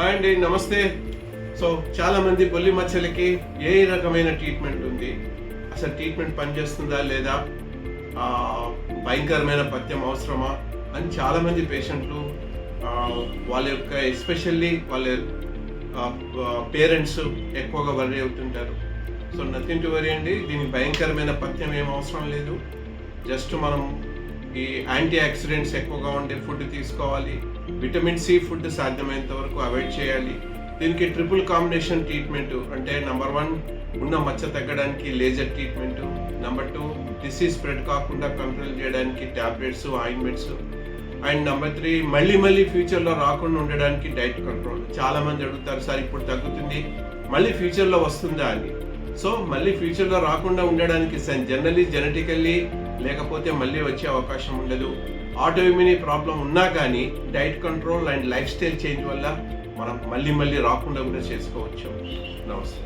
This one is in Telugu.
హాయ్ అండి నమస్తే. సో చాలా మంది బొల్లి మచ్చలకి ఏ రకమైన ట్రీట్మెంట్ ఉంది? అసలు ట్రీట్మెంట్ పనిచేస్తుందా లేదా? భయంకరమైన పథ్యం అవసరమా? అని చాలా మంది పేషెంట్లు వాళ్ళ యొక్క ఎస్పెషల్లీ వాళ్ళ పేరెంట్స్ ఎక్కువగా వరి అవుతుంటారు. సో నథింగ్ టు వరీ అండి. దీనికి భయంకరమైన పథ్యం ఏం అవసరం లేదు. జస్ట్ మనం ఈ యాంటీ ఆక్సిడెంట్స్ ఎక్కువగా ఉండే ఫుడ్ తీసుకోవాలి. విటమిన్ సి ఫుడ్ సాధ్యమైనంత వరకు అవాయిడ్ చేయాలి. దీనికి ట్రిపుల్ కాంబినేషన్ ట్రీట్మెంట్ అంటే నంబర్ వన్ ఉన్న మచ్చ తగ్గడానికి laser treatment. Number two disease spread కాకుండా కంట్రోల్ చేయడానికి tablets ointments. And number three మళ్ళీ మళ్ళీ ఫ్యూచర్లో రాకుండా ఉండడానికి డైట్ కంట్రోల్. చాలామంది అడుగుతారు సార్ ఇప్పుడు తగ్గుతుంది. మళ్ళీ ఫ్యూచర్లో వస్తుందా? అని. సో మళ్ళీ ఫ్యూచర్లో రాకుండా ఉండడానికి జనరలీ జెనెటికల్లీ లేకపోతే మళ్ళీ వచ్చే అవకాశం ఉండదు. ఆటోఇమ్యూనీ ప్రాబ్లం ఉన్నా కానీ diet control and lifestyle change వల్ల మనం మళ్ళీ మళ్ళీ రాకుండా కూడా చేసుకోవచ్చు. నమస్తే.